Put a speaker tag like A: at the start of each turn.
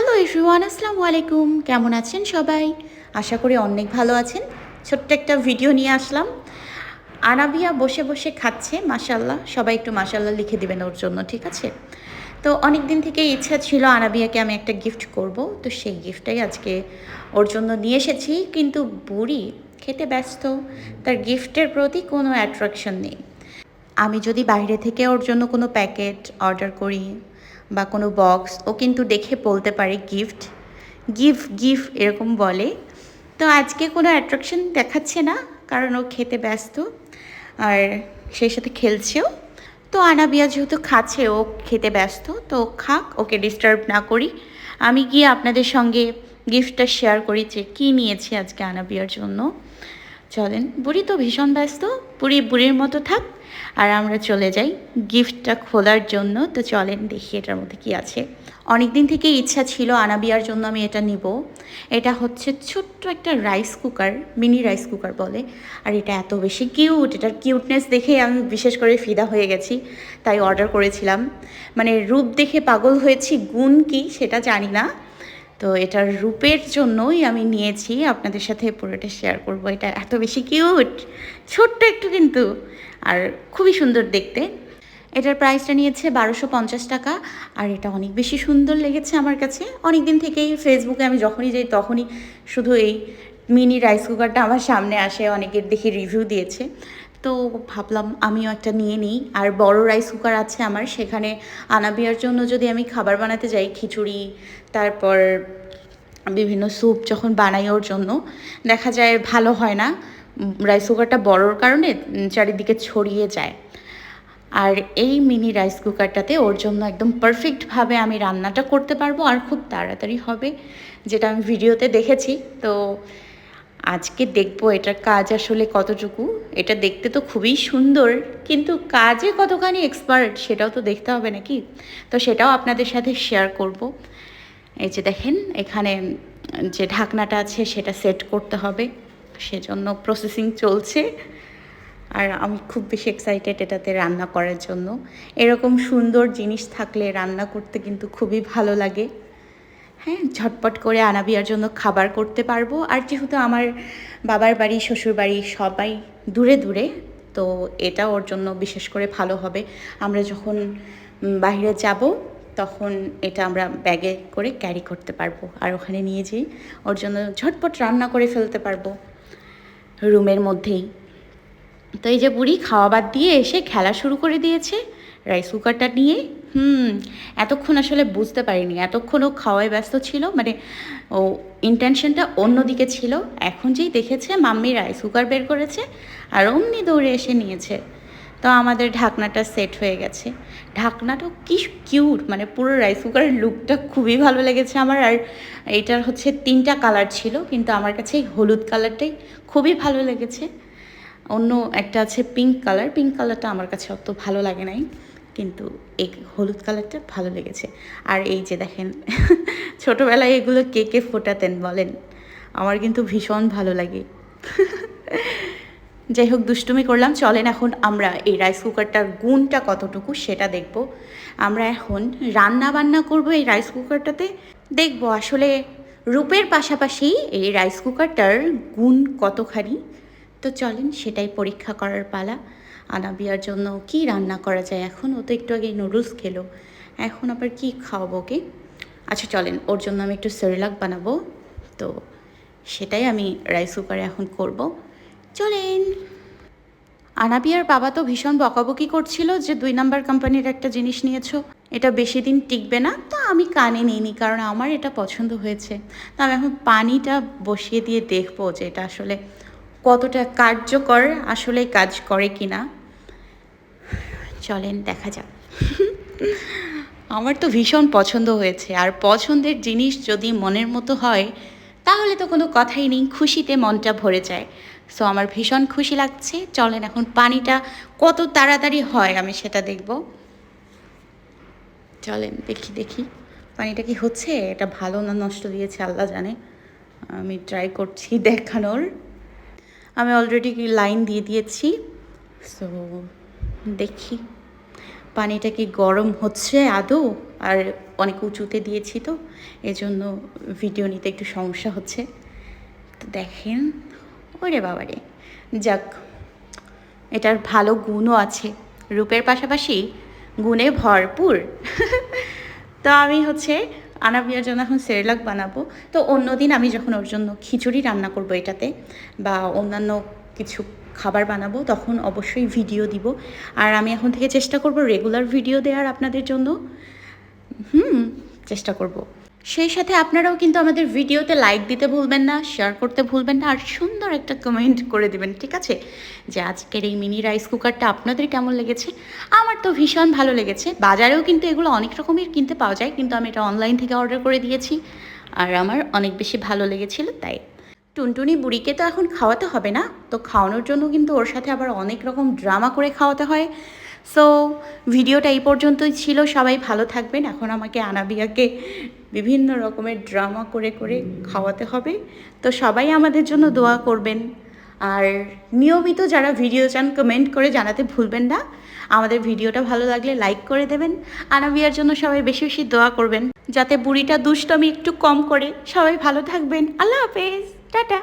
A: Hello everyone আসসালামু আলাইকুম কেমন আছেন সবাই? আশা করি অনেক ভালো আছেন। ছোট্ট একটা ভিডিও নিয়ে আসলাম। আনাবিয়া বসে বসে খাচ্ছে মাসাল্লাহ সবাই একটু মাসাল্লাহ লিখে দিবেন ওর জন্য, ঠিক আছে? তো অনেক দিন থেকে ইচ্ছা ছিল আনাবিয়াকে আমি একটা গিফট করব। তো সেই গিফটটাই আজকে ওর জন্য নিয়ে এসেছি। কিন্তু বুড়ি খেতে ব্যস্ত। তার গিফটের প্রতি কোনো অ্যাট্রাকশন নেই। আমি যদি বাইরে থেকে ওর জন্য কোনো প্যাকেট অর্ডার করি বা কোনো বক্স ও কিন্তু দেখে বলতে পারে গিফট গিফ গিফ এরকম বলে। তো আজকে কোনো অ্যাট্রাকশন দেখাচ্ছে না, কারণ ও খেতে ব্যস্ত, আর সেই সাথে খেলছেও। তো আনাবিয়া যেহেতু খাচ্ছে, ও খেতে ব্যস্ত, তো খাক, ওকে ডিস্টার্ব না করি। আমি গিয়ে আপনাদের সঙ্গে গিফটটা শেয়ার করি যে কী নিয়েছি আজকে আনাবিয়ার জন্য। চলেন, বুড়ি তো ভীষণ ব্যস্ত বুড়ি বুড়ির মতো থাক, আর আমরা চলে যাই গিফটটা খোলার জন্য। তো চলেন দেখি এটার মধ্যে কি আছে। অনেক দিন থেকে ইচ্ছা ছিল আনাবিয়ার জন্য আমি এটা নিব। এটা হচ্ছে ছোট্ট একটা rice cooker, mini rice cooker বলে। আর এটা এত বেশি কিউট, এটার কিউটনেস দেখে আমি বিশেষ করে ফিদা হয়ে গেছি, তাই অর্ডার করেছিলাম। মানে রূপ দেখে পাগল হয়েছি, গুণ কি সেটা জানি না। তো এটার রূপের জন্যই আমি নিয়েছি। আপনাদের সাথে পুরোটা শেয়ার করব। এটা এত বেশি কিউট ছোট্ট একটু কিন্তু, আর খুবই সুন্দর দেখতে। এটার প্রাইসটা নিয়েছে বারোশো পঞ্চাশ টাকা। আর এটা অনেক বেশি সুন্দর লেগেছে আমার কাছে। অনেক দিন থেকেই ফেসবুকে আমি যখনই যাই, তখনই শুধু এই মিনি রাইস কুকারটা আমার সামনে আসে। অনেকের দেখি রিভিউ দিয়েছে। তো ভাবলাম আমিও একটা নিয়ে নিই। আর বড় রাইস কুকার আছে আমার, সেখানে আনাবিয়ার জন্য যদি আমি খাবার বানাতে যাই, খিচুড়ি, তারপর বিভিন্ন স্যুপ যখন বানাই ওর জন্য, দেখা যায় ভালো হয় না। রাইস কুকারটা বড়োর কারণে চারিদিকে ছড়িয়ে যায়। আর এই মিনি রাইস কুকারটাতে ওর জন্য একদম পারফেক্টভাবে আমি রান্নাটা করতে পারব, আর খুব তাড়াতাড়ি হবে, যেটা আমি ভিডিওতে দেখেছি। তো আজকে দেখব এটার কাজ আসলে কতটুকু। এটা দেখতে তো খুবই সুন্দর, কিন্তু কাজে কতখানি এক্সপার্ট সেটাও তো দেখতে হবে নাকি? তো সেটাও আপনাদের সাথে শেয়ার করব। এই যে দেখেন, এখানে যে ঢাকনাটা আছে সেটা সেট করতে হবে, সেজন্য প্রসেসিং চলছে। আর আমি খুব বেশি এক্সাইটেড এটাতে রান্না করার জন্য। এরকম সুন্দর জিনিস থাকলে রান্না করতে কিন্তু খুবই ভালো লাগে। হ্যাঁ ঝটপট করে আনাবিয়ার জন্য খাবার করতে পারব। আর যেহেতু আমার বাবার বাড়ি, শ্বশুর বাড়ি সবাই দূরে দূরে, তো এটা ওর জন্য বিশেষ করে ভালো হবে। আমরা যখন বাইরে যাব, তখন এটা আমরা ব্যাগে করে ক্যারি করতে পারব। আর ওখানে নিয়ে যেয়ে ওর জন্য ঝটপট রান্না করে ফেলতে পারব রুমের মধ্যেই। তো এই যে বুড়ি খাওয়া বাদ দিয়ে এসে খেলা শুরু করে দিয়েছে, রাইস কুকারটা নিয়ে হুম, এতক্ষণ আসলে বুঝতে পারিনি। এতক্ষণ ও খাওয়ায় ব্যস্ত ছিল মানে ও ইন্টেনশনটা অন্যদিকে ছিল। এখন যেই দেখেছে, মাম্মি রাইস কুকার বের করেছে আর অমনি দৌড়ে এসে নিয়েছে। তো আমাদের ঢাকনাটা সেট হয়ে গেছে। ঢাকনাটাও কি কিউট মানে পুরো রাইস কুকারের লুকটা খুবই ভালো লেগেছে আমার। আর এইটার হচ্ছে তিনটা কালার ছিল, কিন্তু আমার কাছে এই হলুদ কালারটাই খুবই ভালো লেগেছে। অন্য একটা আছে পিঙ্ক কালার পিঙ্ক কালারটা আমার কাছে অত ভালো লাগে নাই। কিন্তু এই হলুদ কালারটা ভালো লেগেছে। আর এই যে দেখেন, ছোটোবেলায় এগুলো কে কে ফোটাতেন বলেন? আমার কিন্তু ভীষণ ভালো লাগে। যাই হোক, দুষ্টুমি করলাম। চলেন এখন আমরা এই রাইস কুকারটার গুণটা কতটুকু সেটা দেখব। আমরা এখন রান্না বান্না করব এই রাইস কুকারটাতে। দেখব আসলে রূপের পাশাপাশি এই রাইস কুকারটার গুণ কতখানি। তো চলেন সেটাই পরীক্ষা করার পালা। আনাবিয়ার জন্য কি রান্না করা যায়? এখন ও তো একটু আগে নুডলস খেলো। এখন আবার কি খাওয়াবো ওকে? আচ্ছা চলেন, ওর জন্য আমি একটু সেরেলাক বানাবো। তো সেটাই আমি রাইস কুকারে এখন করব। চলেন। আনাবিয়ার বাবা তো ভীষণ বকাবকি করছিল যে দুই নাম্বার কোম্পানির একটা জিনিস নিয়েছো। এটা বেশি দিন টিকবে না। তো আমি কানে নিইনি, কারণ আমার এটা পছন্দ হয়েছে। তো আমি এখন পানিটা বসিয়ে দিয়ে দেখব যে এটা আসলে কতটা কার্যকর, আসলে কাজ করে কি না চলেন, দেখা যাক। আমার তো ভীষণ পছন্দ হয়েছে, আর পছন্দের জিনিস যদি মনের মতো হয়, তাহলে তো কোনো কথাই নেই, খুশিতে মনটা ভরে যায়। সো আমার ভীষণ খুশি লাগছে, চলেন এখন পানিটা কত তাড়াতাড়ি হয় আমি সেটা দেখব। চলেন, দেখি দেখি, পানিটা কি হচ্ছে? এটা ভালো না নষ্ট দিয়েছে, আল্লাহ জানে। আমি ট্রাই করছি দেখানোর। আমি অলরেডি লাইন দিয়ে দিয়েছি। সো দেখি। পানিটা কি গরম হচ্ছে আদৌ, আর অনেক উঁচুতে দিয়েছি তো, এজন্য ভিডিও নিতে একটু সমস্যা হচ্ছে। তো দেখেন, ওরে বাবারে। যাক, এটার ভালো গুণও আছে। রূপের পাশাপাশি গুণে ভরপুর। তো আমি হচ্ছে আনাবিয়ার জন্য এখন সেরেলাক বানাবো। তো অন্যদিন আমি যখন ওর জন্য খিচুড়ি রান্না করব এটাতে, বা অন্যান্য কিছু খাবার বানাবো, তখন অবশ্যই ভিডিও দিব। আর আমি এখন থেকে চেষ্টা করব রেগুলার ভিডিও দেওয়ার আপনাদের জন্য। হুম, চেষ্টা করব। সেই সাথে আপনারাও কিন্তু আমাদের ভিডিওতে লাইক দিতে ভুলবেন না শেয়ার করতে ভুলবেন না, আর সুন্দর একটা কমেন্ট করে দিবেন, ঠিক আছে? যে আজকের এই মিনি রাইস কুকারটা আপনাদের কেমন লেগেছে? আমার তো ভীষণ ভালো লেগেছে। বাজারেও কিন্তু এগুলো অনেক রকমের কিনতে পাওয়া যায়, কিন্তু আমি এটা অনলাইন থেকে অর্ডার করে দিয়েছি। আর আমার অনেক বেশি ভালো লেগেছিল, তাই টুনটুনি বুড়িকে তো এখন খাওয়াতে হবে না। তো খাওয়ানোর জন্য কিন্তু ওর সাথে আবার অনেক রকম ড্রামা করে খাওয়াতে হয়। সো ভিডিওটা এই পর্যন্তই ছিল। সবাই ভালো থাকবেন। এখন আমাকে আনাবিয়াকে বিভিন্ন রকমের ড্রামা করে করে খাওয়াতে হবে। তো সবাই আমাদের জন্য দোয়া করবেন। আর নিয়মিত যারা ভিডিও চান কমেন্ট করে জানাতে ভুলবেন না। আমাদের ভিডিওটা ভালো লাগলে লাইক করে দেবেন। আনাবিয়ার জন্য সবাই বেশি বেশি দোয়া করবেন। যাতে বুড়িটা দুষ্টমি একটু কম করে। সবাই ভালো থাকবেন। আল্লাহ হাফেজ। টাটা